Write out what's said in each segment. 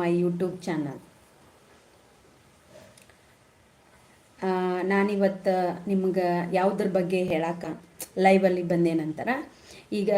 My YouTube channel ನಾನಿವತ್ತು ನಿಮ್ಗೆ ಯಾವುದ್ರ ಬಗ್ಗೆ ಹೇಳಕ್ಕೆ ಲೈವಲ್ಲಿ ಬಂದೇನಂತಾರ ಈಗ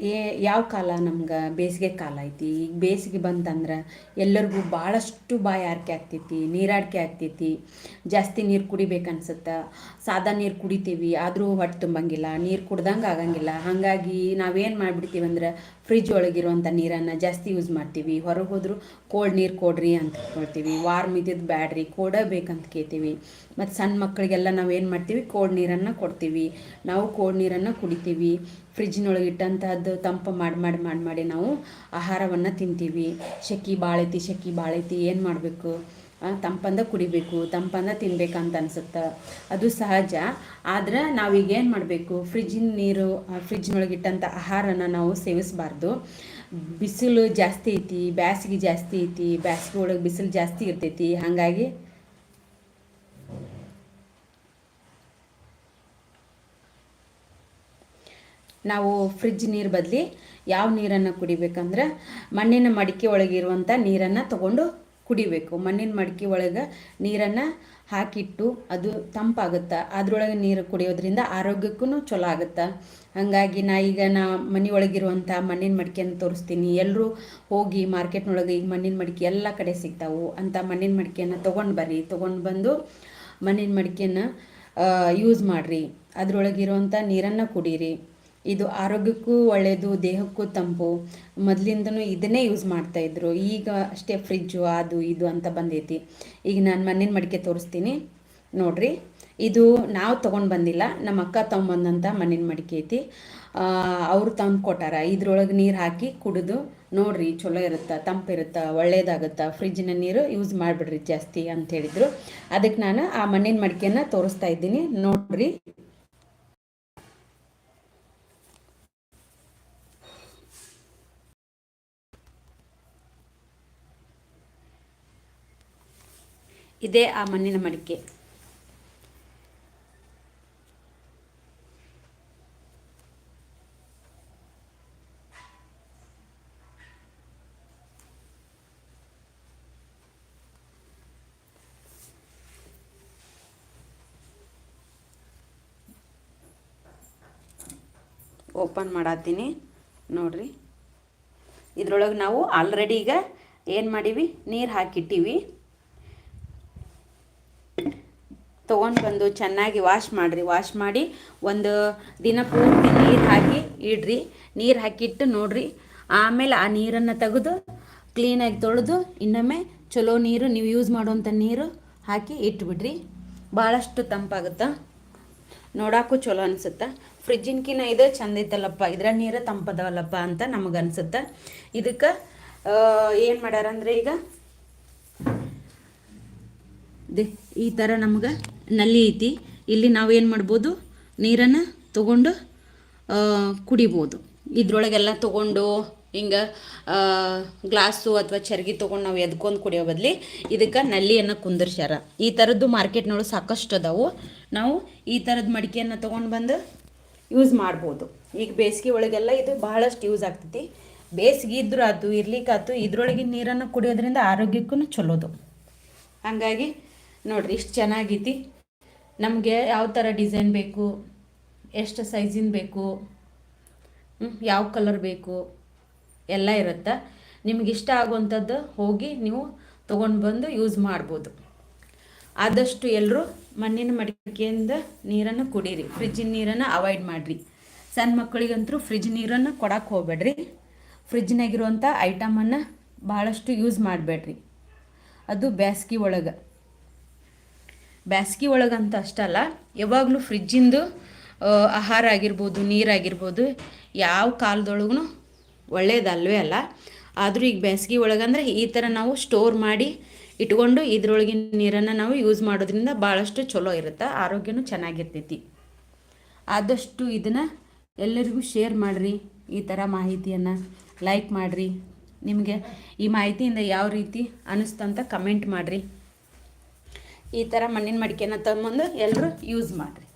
ಏ, ಯಾವ ಕಾಲ ನಮ್ಗೆ ಬೇಸಿಗೆ ಕಾಲ ಐತಿ? ಈಗ ಬೇಸಿಗೆ ಬಂತಂದ್ರೆ ಎಲ್ಲರಿಗೂ ಭಾಳಷ್ಟು ಬಾಯಿ ಬಾಯಾರಿಕೆ ಆಗ್ತೈತಿ ನೀರಾಡಿಕೆ ಆಗ್ತೈತಿ. ಜಾಸ್ತಿ ನೀರು ಕುಡಿಬೇಕನ್ಸುತ್ತೆ. ಸಾದಾ ನೀರು ಕುಡಿತೀವಿ, ಆದರೂ ಹೊಟ್ಟೆ ತುಂಬಂಗಿಲ್ಲ, ನೀರು ಕುಡ್ದಂಗೆ ಆಗಂಗಿಲ್ಲ. ಹಾಗಾಗಿ ನಾವೇನು ಮಾಡಿಬಿಡ್ತೀವಿ ಅಂದ್ರೆ ಫ್ರಿಜ್ ಒಳಗಿರುವಂಥ ನೀರನ್ನು ಜಾಸ್ತಿ ಯೂಸ್ ಮಾಡ್ತೀವಿ. ಹೊರಗೆ ಹೋದರೂ ಕೋಲ್ಡ್ ನೀರು ಕೊಡ್ರಿ ಅಂತ ಕೊಡ್ತೀವಿ ವಾರ್ಮ್ ಇದ್ದಿದ್ದು ಬ್ಯಾಡ್ರಿ ಬೇಕಂತ ಕೇಳ್ತೀವಿ. ಮತ್ತು ಸಣ್ಣ ಮಕ್ಕಳಿಗೆಲ್ಲ ನಾವು ಏನು ಮಾಡ್ತೀವಿ? ಕೋಲ್ಡ್ ನೀರನ್ನು ಕೊಡ್ತೀವಿ. ನಾವು ಕೋಲ್ಡ್ ನೀರನ್ನು ಕುಡಿತೀವಿ. ಫ್ರಿಜ್ನೊಳಗೆ ಇಟ್ಟಂತಹದ್ದು ತಂಪು ಮಾಡಿ ಮಾಡಿ ಮಾಡಿ ಮಾಡಿ ನಾವು ಆಹಾರವನ್ನು ತಿಂತೀವಿ. ಶೆಕಿ ಬಾಳೈತಿ ಶೆಕಿ ಬಾಳೈತಿ, ಏನು ಮಾಡಬೇಕು? ತಂಪಂದ ಕುಡಿಬೇಕು, ತಂಪಂದ ತಿನ್ಬೇಕಂತ ಅನ್ಸುತ್ತೆ. ಅದು ಸಹಜ. ಆದ್ರೆ ನಾವೀಗೇನು ಮಾಡಬೇಕು? ಫ್ರಿಜ್ಜಿನ ನೀರು ಫ್ರಿಜ್ನೊಳಗೆ ಇಟ್ಟಂಥ ಆಹಾರನ ನಾವು ಸೇವಿಸಬಾರ್ದು. ಬಿಸಿಲು ಜಾಸ್ತಿ ಐತಿ, ಬ್ಯಾಸಿಗೆ ಜಾಸ್ತಿ ಐತಿ, ಬ್ಯಾಸಿಗೆ ಒಳಗೆ ಬಿಸಿಲು ಜಾಸ್ತಿ ಇರ್ತೈತಿ. ಹಾಗಾಗಿ ನಾವು ಫ್ರಿಜ್ ನೀರು ಬದಲಿ ಯಾವ ನೀರನ್ನು ಕುಡಿಬೇಕಂದ್ರೆ ಮಣ್ಣಿನ ಮಡಿಕೆ ಒಳಗಿರುವಂಥ ನೀರನ್ನು ತಗೊಂಡು ಕುಡಿಬೇಕು. ಮಣ್ಣಿನ ಮಡಿಕೆ ಒಳಗೆ ನೀರನ್ನು ಹಾಕಿಟ್ಟು ಅದು ತಂಪಾಗುತ್ತೆ. ಅದರೊಳಗೆ ನೀರು ಕುಡಿಯೋದ್ರಿಂದ ಆರೋಗ್ಯಕ್ಕೂ ಚಲೋ ಆಗುತ್ತೆ. ಹಾಗಾಗಿ ನಾ ಈಗ ನಾ ಮನೆಯೊಳಗಿರುವಂಥ ಮಣ್ಣಿನ ಮಡಿಕೆಯನ್ನು ತೋರಿಸ್ತೀನಿ. ಎಲ್ಲರೂ ಹೋಗಿ ಮಾರ್ಕೆಟ್ನೊಳಗೆ ಈಗ ಮಣ್ಣಿನ ಮಡಿಕೆ ಎಲ್ಲ ಕಡೆ ಸಿಗ್ತಾವೆ. ಅಂತ ಮಣ್ಣಿನ ಮಡಿಕೆಯನ್ನು ತೊಗೊಂಡು ಬರ್ರಿ. ತೊಗೊಂಡು ಬಂದು ಮಣ್ಣಿನ ಮಡಿಕೆಯನ್ನು ಯೂಸ್ ಮಾಡಿರಿ. ಅದರೊಳಗಿರುವಂಥ ನೀರನ್ನು ಕುಡೀರಿ. ಇದು ಆರೋಗ್ಯಕ್ಕೂ ಒಳ್ಳೆಯದು ದೇಹಕ್ಕೂ ತಂಪು. ಮೊದಲಿಂದನೂ ಇದನ್ನೇ ಯೂಸ್ ಮಾಡ್ತಾಯಿದ್ರು ಈಗ ಅಷ್ಟೇ ಫ್ರಿಜ್ಜು ಅದು ಇದು ಅಂತ ಬಂದೈತಿ. ಈಗ ನಾನು ಮಣ್ಣಿನ ಮಡಿಕೆ ತೋರಿಸ್ತೀನಿ. ನೋಡ್ರಿ. ಇದು ನಾವು ತೊಗೊಂಡು ಬಂದಿಲ್ಲ. ನಮ್ಮ ಅಕ್ಕ ತೊಗೊಂಬಂದಂಥ ಮಣ್ಣಿನ ಮಡಿಕೆ ಐತಿ. ಅವರು ತಂದು ಕೊಟ್ಟಾರ. ಇದ್ರೊಳಗೆ ನೀರು ಹಾಕಿ ಕುಡಿದು ನೋಡ್ರಿ ಚಲೋ ಇರುತ್ತೆ ತಂಪಿರುತ್ತೆ ಒಳ್ಳೇದಾಗುತ್ತೆ. ಫ್ರಿಜ್ಜಿನ ನೀರು ಯೂಸ್ ಮಾಡಿಬಿಡ್ರಿ ಜಾಸ್ತಿ ಅಂತ ಹೇಳಿದರು. ಅದಕ್ಕೆ ನಾನು ಆ ಮಣ್ಣಿನ ಮಡಿಕೆಯನ್ನು ತೋರಿಸ್ತಾ ಇದ್ದೀನಿ. ನೋಡಿರಿ. ಇದೇ ಆ ಮಣ್ಣಿನ ಮಡಿಕೆ. ಓಪನ್ ಮಾಡತ್ತೀನಿ ನೋಡ್ರಿ. ಇದ್ರೊಳಗೆ ನಾವು ಆಲ್ರೆಡಿ ಈಗ ಏನು ಮಾಡೀವಿ? ನೀರು ಹಾಕಿಟ್ಟಿವಿ. ತೊಗೊಂಡು ಬಂದು ಚೆನ್ನಾಗಿ ವಾಶ್ ಮಾಡಿರಿ. ವಾಶ್ ಮಾಡಿ ಒಂದು ದಿನ ಪೂರ್ತಿ ನೀರು ಹಾಕಿ ಇಡ್ರಿ. ನೀರು ಹಾಕಿಟ್ಟು ನೋಡ್ರಿ. ಆಮೇಲೆ ಆ ನೀರನ್ನು ತೆಗೆದು ಕ್ಲೀನಾಗಿ ತೊಳೆದು ಇನ್ನೊಮ್ಮೆ ಚಲೋ ನೀರು, ನೀವು ಯೂಸ್ ಮಾಡುವಂಥ ನೀರು ಹಾಕಿ ಇಟ್ಬಿಡ್ರಿ. ಭಾಳಷ್ಟು ತಂಪಾಗುತ್ತೆ? ನೋಡೋಕ್ಕೂ ಚಲೋ ಅನಿಸುತ್ತೆ? ಫ್ರಿಜ್ಜಿನ್ಕಿನ ಇದು ಚಂದ ಇತ್ತಲ್ಲಪ್ಪ ಇದರ ನೀರು ತಂಪದವಲ್ಲಪ್ಪ ಅಂತ ನಮಗೆ ಅನಿಸುತ್ತೆ? ಇದಕ್ಕೆ ಏನು ಮಾಡ್ಯಾರಂದ್ರೆ ಈಗ ದೆ ಈ ಥರ ನಮ್ಗೆ ನಲ್ಲಿ ಐತಿ. ಇಲ್ಲಿ ನಾವು ಏನು ಮಾಡ್ಬೋದು? ನೀರನ್ನು ತೊಗೊಂಡು ಕುಡಿಬೋದು. ಇದ್ರೊಳಗೆಲ್ಲ ತಗೊಂಡು, ಹಿಂಗೆ ಗ್ಲಾಸು ಅಥವಾ ಚರ್ಗಿ ತೊಗೊಂಡು ನಾವು ಎದ್ಕೊಂಡು ಕುಡಿಯೋ ಬದಲಿ ಇದಕ್ಕೆ ನಲ್ಲಿಯನ್ನು ಕುಂದಿರ್ಸ್ಯಾರ. ಈ ಥರದ್ದು ಮಾರ್ಕೆಟ್ನೊಳಗೆ ಸಾಕಷ್ಟು ಅದಾವು. ನಾವು ಈ ಥರದ ಮಡಿಕೆಯನ್ನು ತೊಗೊಂಡು ಬಂದು ಯೂಸ್ ಮಾಡ್ಬೋದು. ಈಗ ಬೇಸಿಗೆ ಒಳಗೆಲ್ಲ ಇದು ಬಹಳಷ್ಟು ಯೂಸ್ ಆಗ್ತೈತಿ. ಬೇಸಿಗೆ ಇದ್ರೂ ಆಯ್ತು ಇರ್ಲಿಕ್ಕಾಯ್ತು ಇದ್ರೊಳಗಿನ ನೀರನ್ನು ಕುಡಿಯೋದ್ರಿಂದ ಆರೋಗ್ಯಕ್ಕೂ ಚಲೋದು. ಹಾಗಾಗಿ ನೋಡಿರಿ, ಇಷ್ಟು ಚೆನ್ನಾಗೈತಿ. ನಮಗೆ ಯಾವ ಥರ ಡಿಸೈನ್ ಬೇಕು, ಎಷ್ಟು ಸೈಜಿನ ಬೇಕು ಯಾವ ಕಲರ್ ಬೇಕು, ಎಲ್ಲ ಇರುತ್ತೆ. ನಿಮ್ಗೆ ಇಷ್ಟ ಆಗುವಂಥದ್ದು ಹೋಗಿ ನೀವು ತೊಗೊಂಡು ಬಂದು ಯೂಸ್ ಮಾಡ್ಬೋದು. ಆದಷ್ಟು ಎಲ್ಲರೂ ಮಣ್ಣಿನ ಮಡಿಕೆಯಿಂದ ನೀರನ್ನು ಕುಡೀರಿ. ಫ್ರಿಜ್ಜಿನ ನೀರನ್ನು ಅವಾಯ್ಡ್ ಮಾಡಿರಿ. ಸಣ್ಣ ಮಕ್ಕಳಿಗಂತೂ ಫ್ರಿಜ್ ನೀರನ್ನು ಕೊಡಕ್ಕೆ ಹೋಗ್ಬೇಡ್ರಿ. ಫ್ರಿಜ್ನಾಗಿರುವಂಥ ಐಟಮನ್ನು ಭಾಳಷ್ಟು ಯೂಸ್ ಮಾಡಬೇಡ್ರಿ. ಅದು ಬ್ಯಾಸ್ಗೆ ಒಳಗೆ. ಬ್ಯಾಸ್ಗೆ ಒಳಗಂತ ಅಷ್ಟಲ್ಲ ಯಾವಾಗಲೂ ಫ್ರಿಜ್ಜಿಂದು ಆಹಾರ ಆಗಿರ್ಬೋದು, ನೀರಾಗಿರ್ಬೋದು, ಯಾವ ಕಾಲದೊಳಗೂ ಒಳ್ಳೇದಲ್ವೇ ಅಲ್ಲ. ಆದರೂ ಈಗ ಬೇಸಿಗೆ ಒಳಗಂದ್ರೆ ಈ ಥರ ನಾವು ಸ್ಟೋರ್ ಮಾಡಿ ಇಟ್ಕೊಂಡು ಇದ್ರೊಳಗಿನ ನೀರನ್ನು ನಾವು ಯೂಸ್ ಮಾಡೋದ್ರಿಂದ ಭಾಳಷ್ಟು ಚಲೋ ಇರುತ್ತೆ, ಆರೋಗ್ಯನೂ ಚೆನ್ನಾಗಿರ್ತೈತಿ. ಆದಷ್ಟು ಇದನ್ನು ಎಲ್ಲರಿಗೂ ಶೇರ್ ಮಾಡಿರಿ, ಈ ಥರ ಮಾಹಿತಿಯನ್ನು ಲೈಕ್ ಮಾಡಿರಿ. ನಿಮಗೆ ಈ ಮಾಹಿತಿಯಿಂದ ಯಾವ ರೀತಿ ಅನ್ನಿಸ್ತಂತ ಕಮೆಂಟ್ ಮಾಡಿರಿ. ಈ ಥರ ಮಣ್ಣಿನ ಮಡಿಕೆನ ತಗೊಂಬಂದು ಎಲ್ಲರೂ ಯೂಸ್ ಮಾಡಿರಿ.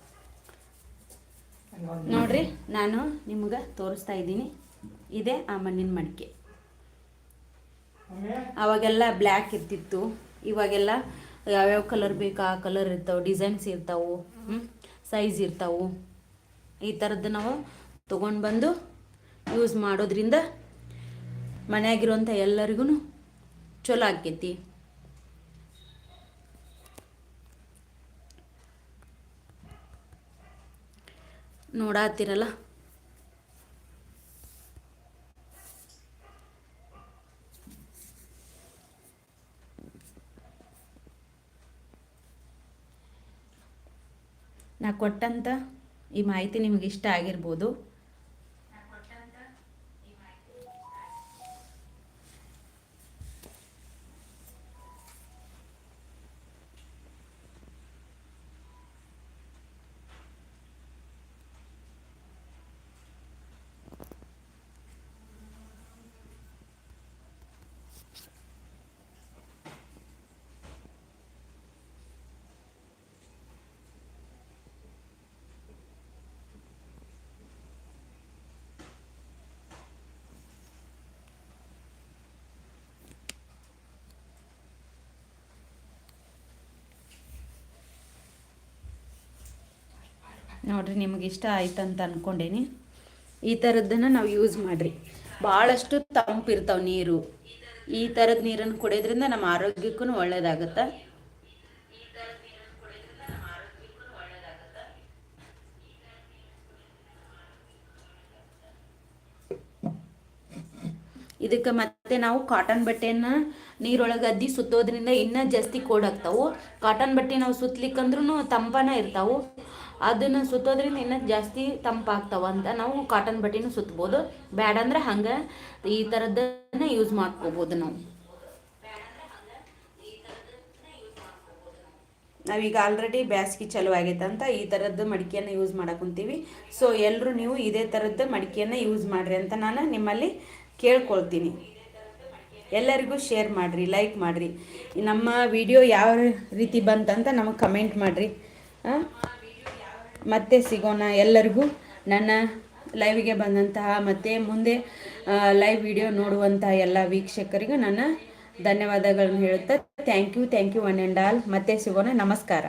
ನೋಡ್ರಿ, ನಾನು ನಿಮ್ಗೆ ತೋರಿಸ್ತಾ ಇದ್ದೀನಿ. ಇದೆ ಆ ಮಣ್ಣಿನ ಮಡಿಕೆ. ಅವಾಗೆಲ್ಲ ಬ್ಲ್ಯಾಕ್ ಇರ್ತಿತ್ತು. ಇವಾಗೆಲ್ಲ ಯಾವ್ಯಾವ ಕಲರ್ ಬೇಕು ಆ ಕಲರ್ ಇರ್ತಾವೆ ಡಿಸೈನ್ಸ್ ಇರ್ತಾವೆ ಸೈಜ್ ಇರ್ತಾವೆ. ಈ ಥರದ್ದು ನಾವು ತೊಗೊಂಡು ಬಂದು ಯೂಸ್ ಮಾಡೋದ್ರಿಂದ ಮನೆಯಾಗಿರುವಂಥ ಎಲ್ಲರಿಗೂ ಚಲೋ ಆಕೈತಿ ನೋಡಾತಿರಲ್ಲ. ನಾ ಕೊಟ್ಟಂಥ ಈ ಮಾಹಿತಿ ನಿಮಗೆ ಇಷ್ಟ ಆಗಿರ್ಬೋದು. ನೋಡ್ರಿ, ನಿಮಗೆ ಇಷ್ಟ ಆಯ್ತು ಅಂತ ಅಂದ್ಕೊಂಡೇನಿ ಈ ತರದನ್ನ ನಾವು ಯೂಸ್ ಮಾಡಿರಿ. ಭಾಳಷ್ಟು ಇರ್ತಾವ ನೀರು. ಈ ತರದ ನೀರನ್ನು ಕುಡಿಯೋದ್ರಿಂದ ನಮ್ಮ ಆರೋಗ್ಯಕ್ಕೂ ಒಳ್ಳೇದಾಗತ್ತ? ಇದಕ್ಕೆ ಮತ್ತೆ ನಾವು ಕಾಟನ್ ಬಟ್ಟೆನ ನೀರೊಳಗೆ ಅದ್ದಿ ಸುತ್ತೋದ್ರಿಂದ ಇನ್ನೂ ಜಾಸ್ತಿ ಕೋಡಾಗ್ತಾವು ಕಾಟನ್ ಬಟ್ಟೆ ನಾವು ಸುತ್ತಲಿಕ್ಕಂದ್ರೂ ತಂಪನ ಇರ್ತಾವು. ಅದನ್ನು ಸುತ್ತೋದ್ರಿಂದ ಇನ್ನೂ ಜಾಸ್ತಿ ತಂಪಾಗ್ತಾವ ಅಂತ ನಾವು ಕಾಟನ್ ಬಟ್ಟೆನೂ ಸುತ್ತಬಹುದು ಬ್ಯಾಡ ಅಂದ್ರೆ ಹಂಗೆ ಈ ಥರದ್ದನ್ನ ಯೂಸ್ ಮಾಡ್ಕೋಬೋದು ನಾವು. ನಾವೀಗ ಆಲ್ರೆಡಿ ಬ್ಯಾಸ್ಗೆ ಚಲೋ ಆಗೈತೆ ಅಂತ ಈ ಥರದ್ದು ಮಡಿಕೆಯನ್ನು ಯೂಸ್ ಮಾಡಕ್ಕೆ ಸೊ ಎಲ್ಲರೂ ನೀವು ಇದೇ ಥರದ್ದು ಮಡಿಕೆಯನ್ನು ಯೂಸ್ ಮಾಡಿರಿ ಅಂತ ನಾನು ನಿಮ್ಮಲ್ಲಿ ಕೇಳ್ಕೊಳ್ತೀನಿ. ಎಲ್ಲರಿಗೂ ಶೇರ್ ಮಾಡಿರಿ ಲೈಕ್ ಮಾಡಿರಿ. ನಮ್ಮ ವಿಡಿಯೋ ಯಾವ ರೀತಿ ಬಂತಂತ ನಮಗೆ ಕಮೆಂಟ್ ಮಾಡಿರಿ. ಮತ್ತೆ ಸಿಗೋಣ ಎಲ್ಲರಿಗೂ ನನ್ನ ಲೈವ್ಗೆ ಬಂದಂತಹ ಮತ್ತು ಮುಂದೆ ಲೈವ್ ವಿಡಿಯೋ ನೋಡುವಂತಹ ಎಲ್ಲ ವೀಕ್ಷಕರಿಗೂ ನನ್ನ ಧನ್ಯವಾದಗಳನ್ನು ಹೇಳುತ್ತಾ thank you thank you one and all ಮತ್ತೆ ಸಿಗೋಣ, ನಮಸ್ಕಾರ.